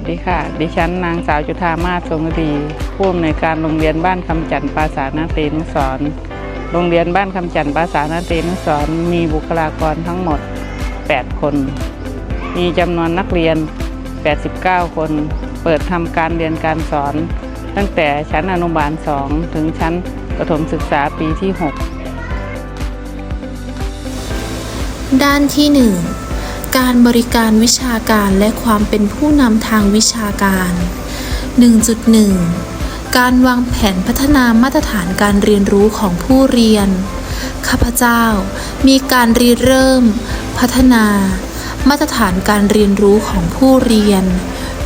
วัสดีค่ะ ดิฉันนางสาวจุธามาศทรงดีผู้อำนวยการโรงเรียนบ้านคำจันทร์ปราสานาเตนุสรณ์โรงเรียนบ้านคำจันทร์ปราสานาเตนุสรณ์มีบุคลากรทั้งหมด 8 คน มีจำนวนนักเรียน 89 คน เปิดทำการเรียนการสอน ตั้งแต่ชั้นอนุบาล 2 ถึงชั้นประถมศึกษาปีที่ 6 ด้านที่ 1 การบริการวิชาการและความเป็นผู้นำทางวิชาการ 1.1 การวางแผนพัฒนามาตรฐานการเรียนรู้ของผู้เรียน ข้าพเจ้ามีการรีเริ่ม พัฒนา มาตรฐานการเรียนรู้ของผู้เรียน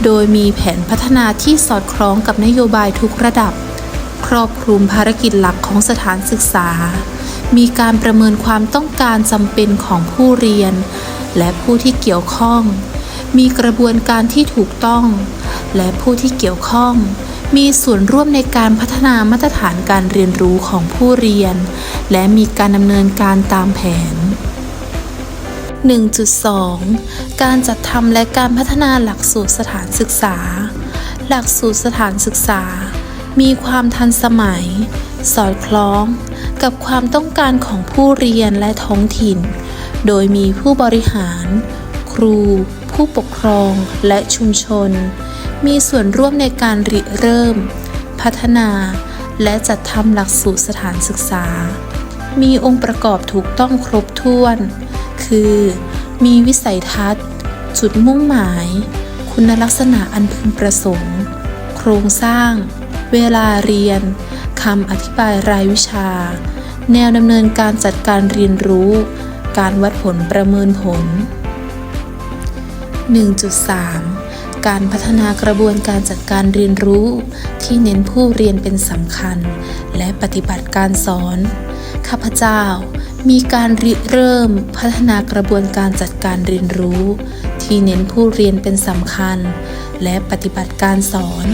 โดยมีแผนพัฒนาที่สอดคล้องกับนโยบายทุกระดับ ครอบคลุมภารกิจหลักของสถานศึกษา มีการประเมินความต้องการจำเป็นของผู้เรียน และผู้ที่เกี่ยวข้อง มีกระบวนการที่ถูกต้อง และผู้ที่เกี่ยวข้อง มีส่วนร่วมในการพัฒนามาตรฐานการเรียนรู้ของผู้เรียน และมีการดำเนินการตามแผน 1.2 การจัดทำและการพัฒนาหลักสูตรสถานศึกษา หลักสูตรสถานศึกษา มีความทันสมัย สอดคล้อง กับความต้องการของผู้เรียนและท้องถิ่น โดยมีผู้บริหาร ครู ผู้ปกครองและชุมชน มีส่วนร่วมในการริเริ่ม พัฒนา และจัดทำหลักสูตรสถานศึกษา มีองค์ประกอบถูกต้องครบถ้วน คือ มีวิสัยทัศน์ จุดมุ่งหมาย คุณลักษณะอันพึงประสงค์ โครงสร้าง เวลาเรียนคำอธิบายรายวิชา แนวดำเนินการจัดการเรียนรู้ การวัดผลประเมินผล 1.3 การพัฒนากระบวนการจัดการเรียนรู้ ที่เน้นผู้เรียนเป็นสำคัญ และปฏิบัติการสอน ข้าพเจ้ามีการริเริ่มพัฒนากระบวนการจัดการเรียนรู้ ที่เน้นผู้เรียนเป็นสำคัญ และปฏิบัติการสอน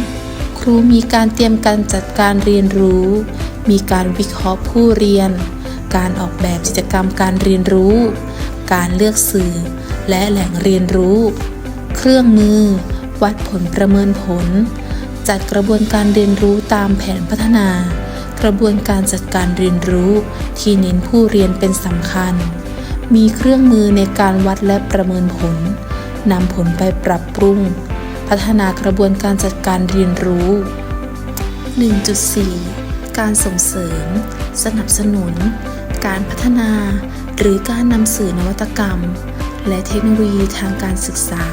ครูมีการเตรียมการจัดการเรียนรู้ มีการวิเคราะห์ผู้เรียน การออกแบบกิจกรรมการเรียนรู้ การเลือกสื่อ และแหล่งเรียนรู้ เครื่องมือ วัดผลประเมินผล จัดกระบวนการเรียนรู้ตามแผนพัฒนา กระบวนการจัดการเรียนรู้ ที่เน้นผู้เรียนเป็นสำคัญ มีเครื่องมือในการวัดและประเมินผลนำผลไปปรับปรุง พัฒนากระบวนการจัดการเรียนรู้ 1.4 การส่งเสริม สนับสนุน การพัฒนา หรือการนำสื่อนวัตกรรม และเทคโนโลยีทางการศึกษา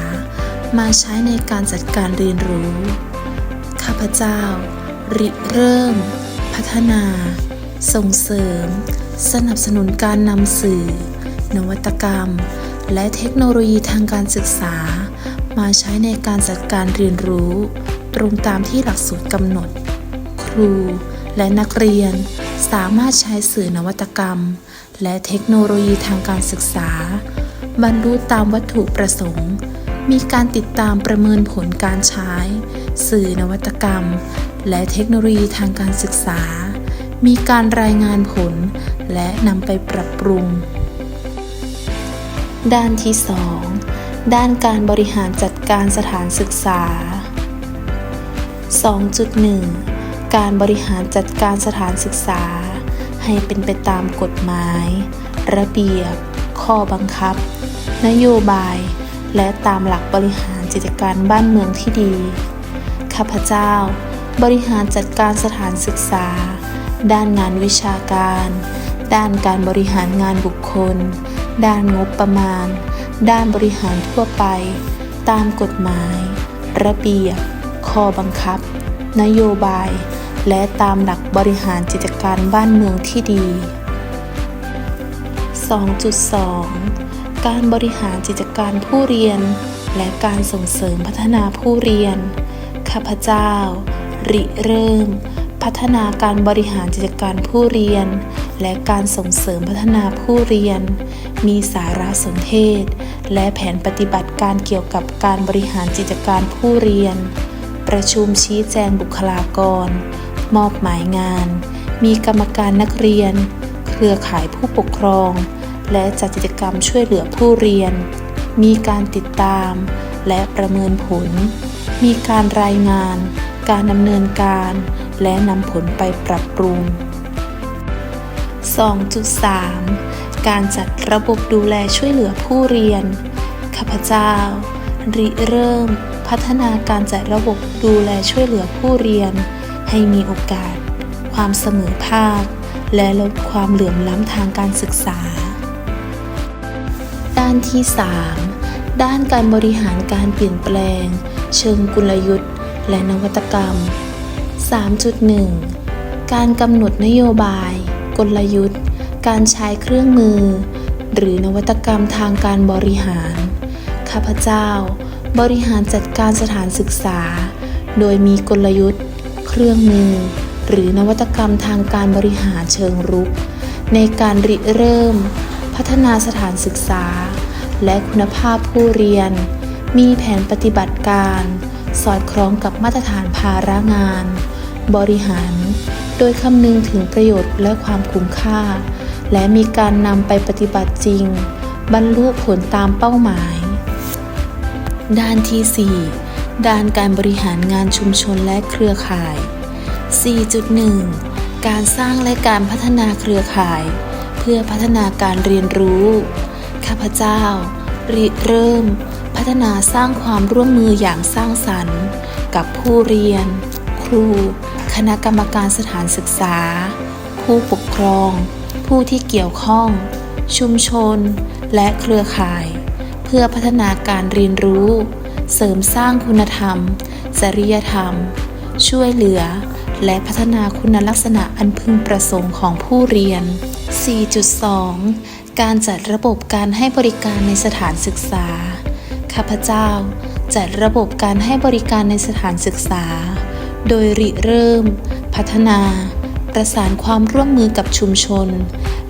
มาใช้ในการจัดการเรียนรู้ ข้าพเจ้า ริเริ่ม พัฒนา ส่งเสริม สนับสนุนการนำสื่อ นวัตกรรม และเทคโนโลยีทางการศึกษา มาใช้ในการจัดการเรียนรู้ ตรงตามที่หลักสูตรกำหนด ครูและนักเรียน สามารถใช้สื่อนวัตกรรม และเทคโนโลยีทางการศึกษา บรรลุตามวัตถุประสงค์ มีการติดตามประเมินผลการใช้ สื่อนวัตกรรม และเทคโนโลยีทางการศึกษา มีการรายงานผล และนำไปปรับปรุง ด้านที่ 2 ด้านการบริหารจัดการสถานศึกษา 2.1 การบริหารจัดการสถานศึกษา ให้เป็นไปตามกฎหมาย ระเบียบ ข้อบังคับ นโยบาย และตามหลักบริหารกิจการบ้านเมืองที่ดี ข้าพเจ้า บริหารจัดการสถานศึกษา ด้านงานวิชาการ ด้านการบริหารงานบุคคล ด้านงบประมาณ ด้านบริหารทั่วไป ตามกฎหมาย ระเบียบ ข้อบังคับ นโยบาย และตามหลักบริหารกิจการบ้านเมืองที่ดี 2.2 การบริหารกิจการผู้เรียน และการส่งเสริมพัฒนาผู้เรียน ข้าพเจ้า ริเริ่ม พัฒนาการบริหารกิจการผู้เรียน และการส่งเสริมพัฒนาผู้เรียน มีสารสนเทศ และแผนปฏิบัติการเกี่ยวกับการบริหารกิจการผู้เรียนประชุมชี้แจงบุคลากร มอบหมายงาน มีกรรมการนักเรียน เครือข่ายผู้ปกครอง และจัดกิจกรรมช่วยเหลือผู้เรียน มีการติดตามและประเมินผล มีการรายงาน การดำเนินการ และนำผลไปปรับปรุง 2.3 การจัดระบบดูแลช่วยเหลือผู้เรียน ข้าพเจ้า ริเริ่ม พัฒนาการจัดระบบดูแลช่วยเหลือผู้เรียน ให้มีโอกาส ความเสมอภาค และลดความเหลื่อมล้ำทางการศึกษา ด้านที่ 3 ด้านการบริหารการเปลี่ยนแปลง เชิงกลยุทธ์ และนวัตกรรม 3.1 การกำหนดนโยบาย กลยุทธ์ การใช้เครื่องมือ หรือนวัตกรรมทางการบริหาร ข้าพเจ้า บริหารจัดการสถานศึกษา โดยมีกลยุทธ์ เครื่องมือ หรือนวัตกรรมทางการบริหารเชิงรุก ในการริเริ่ม พัฒนาสถานศึกษา และคุณภาพผู้เรียน มีแผนปฏิบัติการ สอดคล้องกับมาตรฐานภาระงาน บริหาร โดยคำนึงถึงประโยชน์และความคุ้มค่า และมีการนำไปปฏิบัติจริง บรรลุผลตามเป้าหมาย ด้านที่ 4 ด้านการบริหารงานชุมชนและเครือข่าย 4.1 การสร้างและการพัฒนาเครือข่าย เพื่อพัฒนาการเรียนรู้ ข้าพเจ้า ริเริ่ม พัฒนาสร้างความร่วมมืออย่างสร้างสรรค์ กับผู้เรียน ครู คณะกรรมการสถานศึกษา ผู้ปกครอง ผู้ที่เกี่ยวข้อง ชุมชน และเครือข่าย เพื่อพัฒนาการเรียนรู้ เสริมสร้างคุณธรรม จริยธรรม ช่วยเหลือ และพัฒนาคุณลักษณะอันพึงประสงค์ของผู้เรียน 4.2 การจัดระบบการให้บริการในสถานศึกษา ข้าพเจ้า จัดระบบการให้บริการในสถานศึกษา โดยริเริ่ม พัฒนา ประสานความร่วมมือกับชุมชน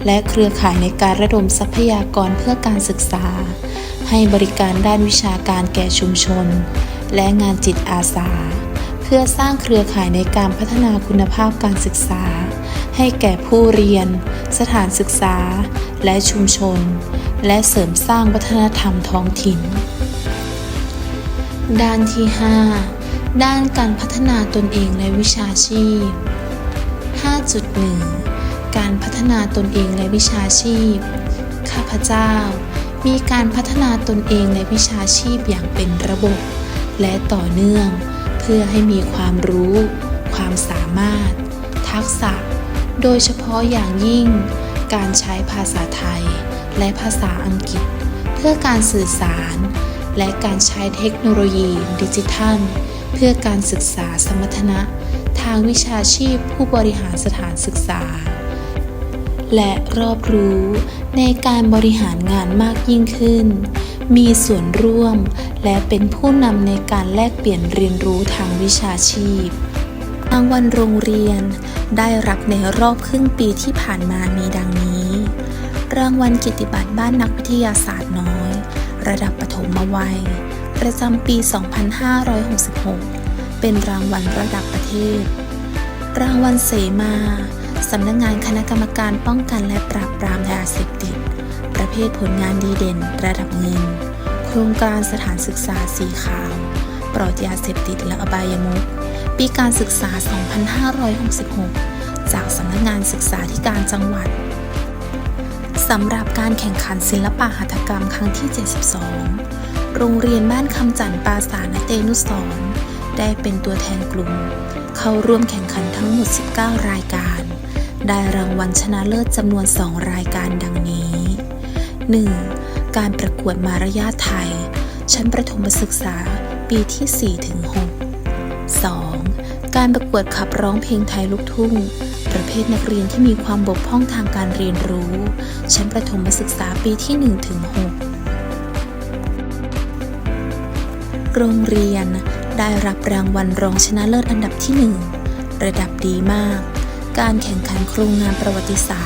และเครือข่ายในการระดมทรัพยากรเพื่อการศึกษา ให้บริการด้านวิชาการแก่ชุมชน และงานจิตอาสา เพื่อสร้างเครือข่ายในการพัฒนาคุณภาพการศึกษา ให้แก่ผู้เรียน สถานศึกษา และชุมชน และเสริมสร้างวัฒนธรรมท้องถิ่น ด้านที่ 5 ด้านการพัฒนาตนเองและวิชาชีพ 5.1 การพัฒนาตนเองและวิชาชีพ ข้าพเจ้า มีการพัฒนาตนเองในวิชาชีพอย่างเป็นระบบ และต่อเนื่อง เพื่อให้มีความรู้ ความสามารถ ทักษะ โดยเฉพาะอย่างยิ่ง การใช้ภาษาไทย และภาษาอังกฤษ เพื่อการสื่อสาร และการใช้เทคโนโลยีดิจิทัล เพื่อการศึกษาสมรรถนะ ทางวิชาชีพผู้บริหารสถานศึกษาและรอบรู้ ในการบริหารงานมากยิ่งขึ้น มีส่วนร่วม และเป็นผู้นำในการแลกเปลี่ยนเรียนรู้ทางวิชาชีพรางวัลโรงเรียนได้รับในรอบครึ่งปีที่ผ่านมามีดังนี้ รางวัลกิติบัตรบ้านนักวิทยาศาสตร์น้อย ระดับปฐมวัย ประจำปี 2566 เป็นรางวัลระดับประเทศ รางวัลเสมาสำนักงานคณะกรรมการป้องกันและปราบปรามยาเสพติด ภทผลงานดีเด่นระดับเงิน โครงการสถานศึกษาสีขาว ปลอดยาเสพติดและอบายมุขปีการศึกษา 2566 จากสำนักงานศึกษาธิการจังหวัดสำหรับการแข่งขันศิลปะหัตถกรรมครั้งที่ 72 โรงเรียนบ้านคำจันทร์ปราสาทนเตนุสรได้เป็นตัวแทนกลุ่ม เข้าร่วมแข่งขันทั้งหมด 19 รายการ ได้รางวัลชนะเลิศจำนวน 2 รายการดังนี้ 1. การประกวดมารยาทไทย ชั้นประถมศึกษาปีที่4-6 2. การประกวดขับร้องเพลงไทยลูกทุ่ง ประเภทนักเรียนที่มีความบกพร่องทางการเรียนรู้ ชั้นประถมศึกษาปีที่1-6โรงเรียนได้รับรางวัลรองชนะเลิศอันดับที่ 1 ระดับดีมาก การแข่งขันโครงงานประวัติศาส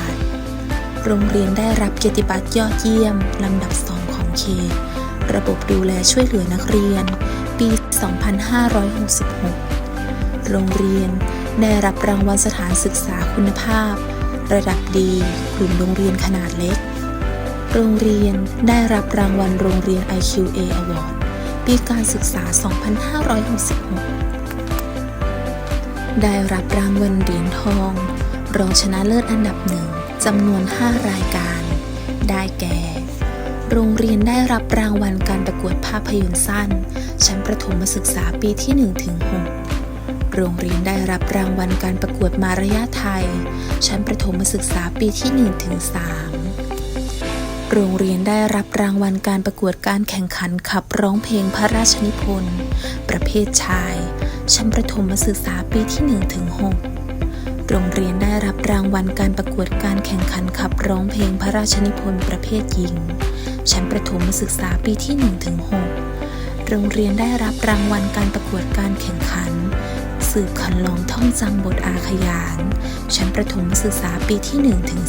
ตร์ โรงเรียนได้รับเกียรติบัตรยอดเยี่ยม ลำดับสองของเขต ระบบดูแลช่วยเหลือนักเรียน ปี 2566 โรงเรียนได้รับรางวัลสถานศึกษาคุณภาพ ระดับดี กลุ่มโรงเรียนขนาดเล็ก โรงเรียนได้รับรางวัลโรงเรียน IQA Award ปีการศึกษา 2566 ได้รับรางวัลเหรียญทอง รองชนะเลิศอันดับหนึ่ง จำนวน 5 รายการ ได้แก่ โรงเรียนได้รับรางวัลการประกวดภาพยนตร์สั้น ชั้นประถมศึกษาปีที่1ถึง6โรงเรียนได้รับรางวัลการประกวดมารยาไทย ชั้นประถมศึกษาปีที่1ถึง3โรงเรียนได้รับรางวัลการประกวดการแข่งขันขับร้องเพลงพระราชนิพนธ์ ประเภทชาย ชั้นประถมศึกษาปีที่1ถึง6 โรงเรียนได้รับรางวัลการประกวดการแข่งขันขับร้องเพลงพระราชนิพนธ์ประเภทหญิง ชั้นประถมศึกษาปีที่1ถึง6โรงเรียนได้รับรางวัลการประกวดการแข่งขัน สืบขันลองท่องจำบทอาขยาน ชั้นประถมศึกษาปีที่1ถึง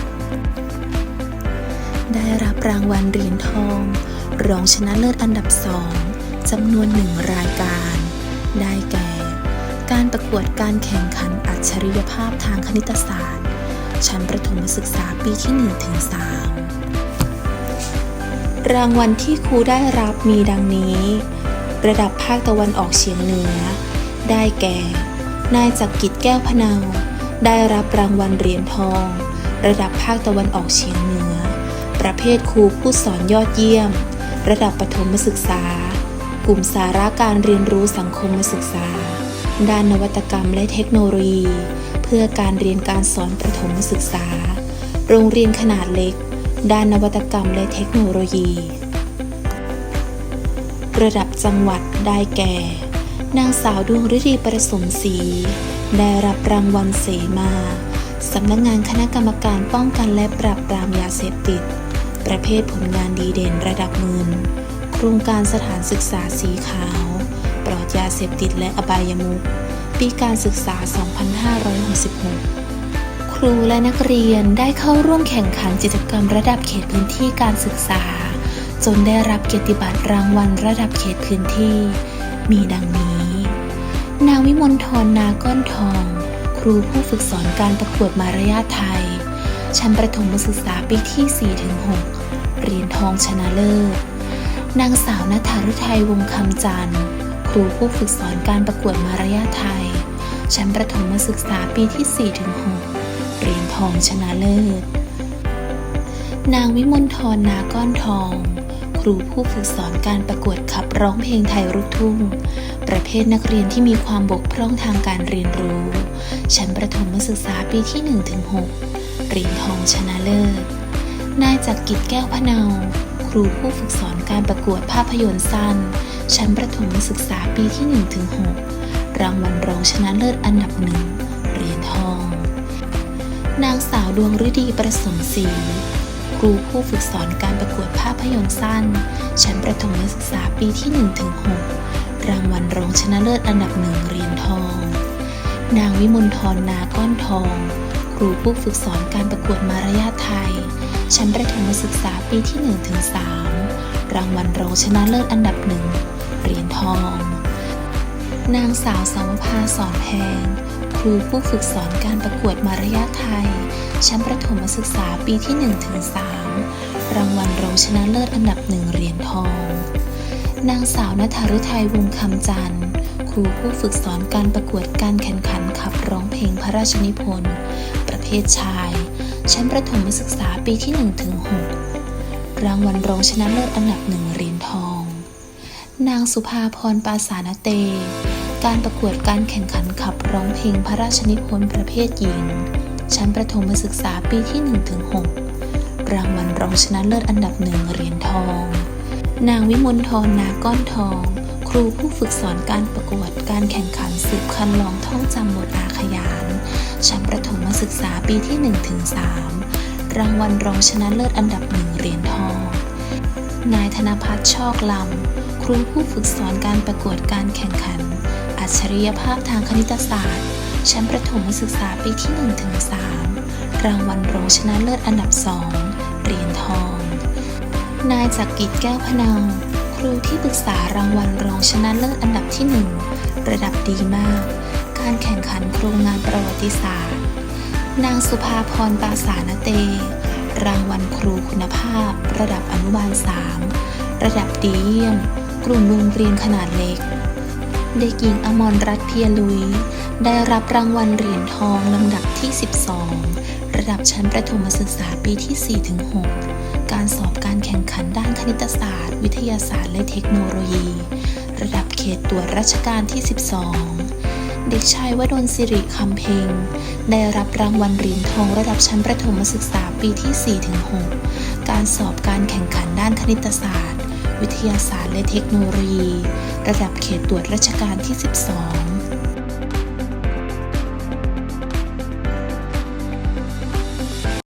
3ได้รับรางวัลเหรียญทอง รองชนะเลิศอันดับสองจำนวนหนึ่งรายการ ได้แก่ การประกวดการแข่งขันอัจฉริยภาพทางคณิตศาสตร์ ชั้นประถมศึกษาปีที่1ถึง3รางวัลที่ครูได้รับมีดังนี้ ระดับภาคตะวันออกเฉียงเหนือ ได้แก่ นายจักรกิจแก้วพนาได้รับรางวัลเหรียญทอง ระดับภาคตะวันออกเฉียงเหนือ ประเภทครูผู้สอนยอดเยี่ยม ระดับประถมศึกษา กลุ่มสาระการเรียนรู้สังคมศึกษา ด้านนวัตกรรมและเทคโนโลยี เพื่อการเรียนการสอนประถมศึกษา โรงเรียนขนาดเล็ก ด้านนวัตกรรมและเทคโนโลยี ระดับจังหวัดได้แก่ นางสาวดวงฤดีประสมศรีได้รับรางวัลเสมาสำนักงานคณะกรรมการป้องกันและปราบปรามยาเสพติด ประเภทผลงานดีเด่นระดับเงินโครงการสถานศึกษาสีขาว ปลอดยาเสพติดและอบายมุขปีการศึกษา 2566 ครูและนักเรียนได้เข้าร่วมแข่งขันกิจกรรมระดับเขตพื้นที่การศึกษา จนได้รับเกียรติบัตรรางวัลระดับเขตพื้นที่ มีดังนี้ นางวิมลทรนาก้อนทอง ครูผู้ฝึกสอนการประกวดมารยาทไทย ชั้นประถมศึกษาปีที่ 4-6 เหรียญทองชนะเลิศนางสาวนัทารุไทยวงคำจันทร์ รูผู้ฝึกสอนการประกวดมารยาทไทย ชั้นประถมศึกษาปีที่ 4-6 เหรียญทองชนะเลิศ นางวิมลทรนาก้อนทอง ครูผู้ฝึกสอนการประกวดขับร้องเพลงไทยลูกทุ่ง ประเภทนักเรียนที่มีความบกพร่องทางการเรียนรู้ ชั้นประถมศึกษาปีที่ 1-6 เหรียญทองชนะเลิศ นายจักรกิจแก้วพะเนาครูผู้ฝึกสอนการประกวดภาพยนตร์สั้น ชั้นประถมศึกษาปีที่ 1-6 รางวัลรองชนะเลิศอันดับหนึ่งเหรียญทอง นางสาวดวงฤดีประสมศรีครูผู้ฝึกสอนการประกวดภาพยนตร์สั้น ชั้นประถมศึกษาปีที่ 1-6 รางวัลรองชนะเลิศอันดับหนึ่งเหรียญทอง นางวิมลทรนาก้อนทอง ครูผู้ฝึกสอนการประกวดมารยาทไทย ชั้นประถมศึกษาปีที่ 1-3รางวัลรองชนะเลิศอันดับหนึ่ง เหรียญทอง นางสาวสาวภาสอนแพง ครูผู้ฝึกสอนการประกวดมารยาทไทย ชั้นประถมศึกษาปีที่ 1-3 รางวัลรองชนะเลิศอันดับหนึ่งเหรียญทอง นางสาวนัทรุไทยวงคำจันทร์ครูผู้ฝึกสอนการประกวดการแข่งขันขับร้องเพลงพระราชนิพนธ์ ประเภทชาย ชั้นประถมศึกษาปีที่ 1-6รางวัลรองชนะเลิศอันดับหนึ่งเหรียญทอง นางสุภาพรปาสานเต การประกวดการแข่งขันขับร้องเพลงพระราชนิพนธ์ประเภทหญิง ชั้นประถมศึกษาปีที่ 1-6 รางวัลรองชนะเลิศอันดับหนึ่งเหรียญทอง นางวิมลทรนาก้อนทอง ครูผู้ฝึกสอนการประกวดการแข่งขันสืบคันลองท่องจำบทอาขยาน ชั้นประถมศึกษาปีที่ 1-3 รางวัลรองชนะเลิศอันดับหนึ่งเหรียญทอง นายธนพัฒน์ชอกลำ ครูผู้ฝึกสอนการประกวดการแข่งขัน อัจฉริยภาพทางคณิตศาสตร์ ชั้นประถมศึกษาปีที่ 1-3 รางวัลรองชนะเลิศอันดับ 2 เหรียญทอง นายจักรกิจแก้วพนาครูที่ปรึกษารางวัลรองชนะเลิศอันดับที่ 1 ระดับดีมาก การแข่งขันโครงงานประวัติศาสตร์ นางสุภาพรปาสานเต รางวัลครูคุณภาพ ระดับอนุบาล 3 ระดับดีเยี่ยม กลุ่มโรงเรียนขนาดเล็ก เด็กหญิงอมรรัตน์เพียลุย ได้รับรางวัลเหรียญทองลำดับที่ 12 ระดับชั้นประถมศึกษาปีที่ 4-6 การสอบการแข่งขันด้านคณิตศาสตร์ วิทยาศาสตร์และเทคโนโลยี ระดับเขตตรวจราชการที่ 12เด็กชายวดลสิริคำเพ็งได้รับรางวัลเหรียญทองระดับชั้นประถมศึกษาปีที่ 4-6 การสอบการแข่งขันด้านคณิตศาสตร์ วิทยาศาสตร์และเทคโนโลยี ระดับเขตตรวจราชการที่ 12